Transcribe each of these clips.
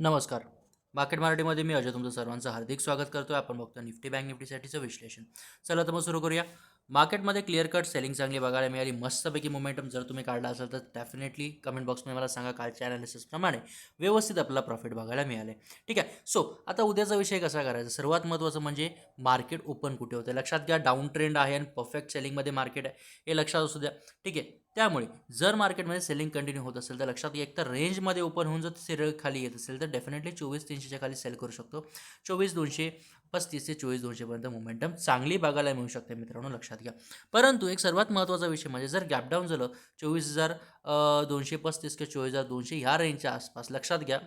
नमस्कार. मार्केट मराठीमध्ये मी अजय तुमचं सर्वांचं हार्दिक स्वागत करतो आपण बघतो निफ्टी बँक निफ्टीसाठीचं विश्लेषण. चला तर मग सुरू करूया. मार्केटमध्ये क्लिअर कट सेलिंग चांगली बघायला मिळाली मस्तपैकी मोमेंटम जर तुम्ही काढला असेल तर डेफिनेटली कमेंट बॉक्समध्ये मला सांगा कालच्या अनालिसिसप्रमाणे व्यवस्थित आपला प्रॉफिट बघायला मिळाले. ठीक आहे? सो आता उद्याचा विषय कसा करायचा? सर्वात महत्त्वाचं म्हणजे मार्केट ओपन कुठे होते? लक्षात घ्या डाऊन ट्रेंड आहे आणि परफेक्ट सेलिंगमध्ये मार्केट आहे. हे लक्षात असू द्या. ठीक आहे? त्यामुळे जर मार्केटमध्ये सेलिंग कंटिन्यू होत असेल तर लक्षात घ्या एक तर रेंजमध्ये ओपन होऊन जर सिरियल खाली येत असेल तर डेफिनेटली चोवीस तीनशेच्या खाली सेल करू शकतो. चोवीस दोनशे पस्तीस ते चोवीस दोनशेपर्यंत मोमेंटम चांगली बघायला मिळू शकते मित्रांनो लक्षात घ्या. परंतु एक सर्वात महत्त्वाचा विषय म्हणजे जर गॅप डाऊन झालं चोवीस हजार दोनशे पस्तीस किंवा चोवीस हजार दोनशे ह्या रेंजच्या आसपास लक्षात घ्या.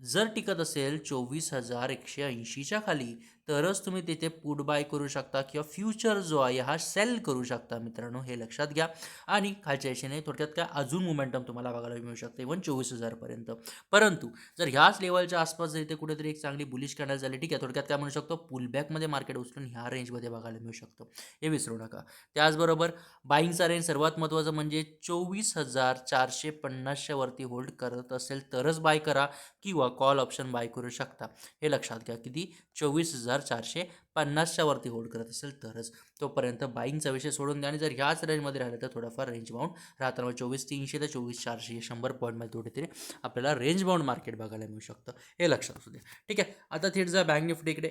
जर टिकत असेल चोवीस हजार एकशे ऐंशीच्या खाली तरच तुम्ही तिथे पुट बाय करू शकता किंवा फ्युचर जो आहे हा सेल करू शकता मित्रांनो हे लक्षात घ्या. आणि खालच्या दिशेने थोडक्यात काय अजून मोमेंटम तुम्हाला बघायला मिळू शकतं इव्हन चोवीस हजारपर्यंत परंतु जर ह्याच लेवलच्या आसपास जर इथे कुठेतरी एक चांगली बुलिश कॅनल झाली ठीक आहे थोडक्यात काय म्हणू शकतो पुलबॅकमध्ये मार्केट उचलून ह्या रेंजमध्ये बघायला मिळू शकतो. हे विसरू नका. त्याचबरोबर बाईंगचा रेंज सर्वात महत्त्वाचं म्हणजे चोवीस हजार चारशे पन्नासच्या वरती होल्ड करत असेल तरच बाय करा किंवा कॉल ऑप्शन बाय करू शकता. हे लक्षात घ्या किती? चोवीस हजार चारशे पन्नासच्या वरती होल्ड करत असेल तरच. तोपर्यंत बाईंगचा विषय सोडून द्या आणि जर ह्याच रेंजमध्ये राहिलं तर थोडाफार रेंज बाउंड राहताना चोवीस तीनशे ते चोवीस चारशे शंभर पॉईंटमध्ये कुठेतरी आपल्याला रेंज बाउंड मार्केट बघायला मिळू शकतं. हे लक्षात असू द्या. ठीक आहे आता थेट जा बँक निफ्टीकडे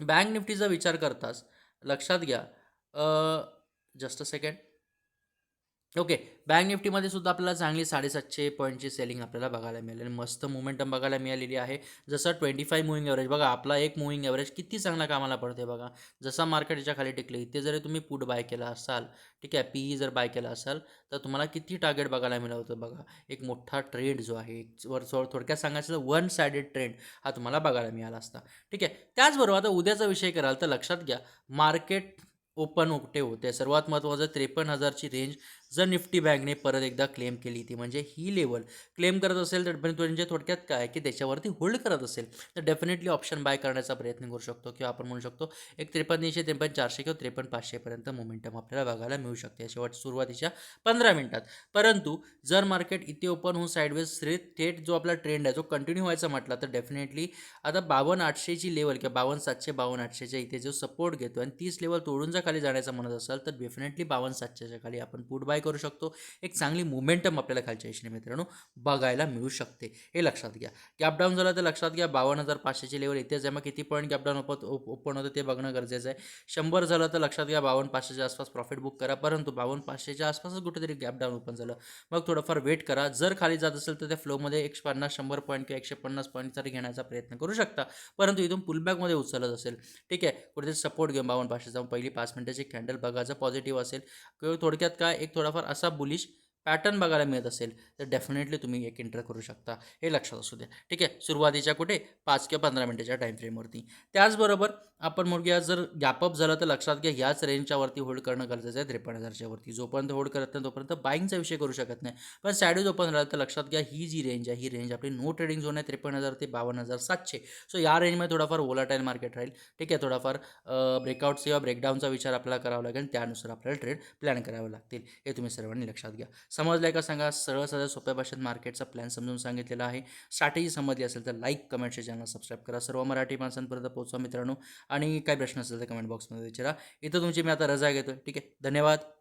बँक निफ्टीचा विचार करताच लक्षात घ्या. Just a second okay bank निफ्टीमध्ये सुद्धा आपल्याला चांगली साडेसातशे पॉईंटची सेलिंग आपल्याला बघायला मिळेल आणि मस्त मुवमेंटम बघायला मिळालेली आहे. जसं ट्वेंटी फाय मुव्हिंग ॲव्हरेज बघा आपला एक मुव्हिंग ॲव्हरेज किती चांगला कामाला पडते बघा. जसा मार्केट याच्या खाली टिकले इथे जरी तुम्ही पुट बाय केला असाल ठीक आहे पी जर बाय केला असाल तर तुम्हाला किती टार्गेट बघायला मिळालं होतं बघा. एक मोठा ट्रेंड जो आहे वर थोडक्यात सांगायचं तर वन सायडेड ट्रेंड हा तुम्हाला बघायला मिळाला असता. ठीक आहे त्याचबरोबर आता उद्याचा विषय कराल तर लक्षात घ्या मार्केट ओपन उकटे होते. सर्वात महत्त्वाचं त्रेपन्न हजारची रेंज जर निफ्टी बँकने परत एकदा क्लेम केली ती म्हणजे ही लेवल क्लेम करत असेल तर पण म्हणजे थोडक्यात काय की त्याच्यावरती होल्ड करत असेल. तर डेफिनेटली ऑप्शन बाय करण्याचा प्रयत्न करू शकतो किंवा आपण म्हणू शकतो एक त्रेपन्नशे त्रेपन्न चारशे किंवा त्रेपन्न पाचशेपर्यंत मोमेंटम आपल्याला बघायला मिळू शकते. शेवट सुरुवातीच्या पंधरा मिनिटात. परंतु जर मार्केट इथे ओपन होऊन साईडवेज थेट थेट जो आपला ट्रेंड आहे जो कंटिन्यू व्हायचा म्हटला तर डेफिनेटली आता बावन्न आठशेची लेवल किंवा बावन्न सातशे बावन्न आठशेच्या इथे जो सपोर्ट घेतो आणि तीस लेवल तोडून जर खाली जाण्याचं म्हणत असाल तर डेफिनेटली बावन्न सातशेच्या खाली आपण पुढ बाय करू शकतो. एक चांगली मुमेंटम आपल्याला खालच्या दिशेने मित्रांनो बघायला मिळू शकते. हे लक्षात घ्या. गॅप डाऊन झालं तर लक्षात घ्या बावन्न हजार पाचशेची लेवल इथेच आहे मग किती point gap down open open होतं ते बघणं गरजेचं आहे. शंभर झालं तर लक्षात घ्या बावन्न पाचशेच्या आसपास प्रॉफिट बुक करा. परंतु बावन्न पाचशेच्या आसपासच कुठेतरी गॅप डाऊन ओपन झालं. मग थोडंफार वेट करा. जर खाली जात असेल तर त्या फ्लोमध्ये एकशे पन्नास शंभर पॉईंट किंवा एकशे पन्नास पॉईंट तरी घेण्याचा प्रयत्न करू शकता. परंतु इथून पुलबॅकमध्ये उचलत असेल ठीक आहे कुठेतरी सपोर्ट घेऊन बावन्न पाचशे जाऊन पहिली पाच मिनिटाची कॅन्डल बघायचं पॉझिटिव्ह असेल किंवा थोडक्यात काय एक थोडाफार असा बुलिश पॅटर्न बघायला मिळत असेल तर डेफिनेटली तुम्ही एक एंटर करू शकता. हे लक्षात असू द्या. ठीक आहे? सुरुवातीच्या कुठे? पाच किंवा पंधरा मिनिटाच्या टाईम फ्रेमवरती त्याचबरोबर आपण मुलग्या जर गॅपअप झालं तर लक्षात घ्या ह्याच रेंजच्यावरती होल्ड करणं गरजेचं आहे त्रेपन्न हजारच्यावरती जोपर्यंत होल्ड करत नाही तोपर्यंत बाईंगचा विषय करू शकत नाही. पण साईडवेज ओपन राहिलं तर लक्षात घ्या ही जी रेंज आहे ही रेंज आपली नो ट्रेडिंग झोन आहे त्रेपन्न हजार ते बावन्न हजार सातशे. सो या रेंजमध्ये थोडाफार वोलाटाईल मार्केट राहील. ठीक आहे? थोडाफार ब्रेकआउट्स किंवा ब्रेकडाऊनचा विचार आपल्याला करावा लागेल. त्यानुसार आपल्याला ट्रेड प्लॅन करावे लागतील. हे तुम्ही सर्वांनी लक्षात घ्या. समजलं का सांगा? सरळ सरळ सोप्या भाषेत मार्केटचा प्लॅन समजून सांगितलेला आहे. स्ट्रॅटेजी समजली असेल तर लाईक कमेंटचे चॅनल सबस्क्राईब करा. सर्व मराठी माणसांपर्यंत पोहोचवा मित्रांनो. आणि काही प्रश्न असेल तर कमेंट बॉक्समध्ये विचारा. इथं तुमची मी आता रजा घेतो ठीक आहे? धन्यवाद.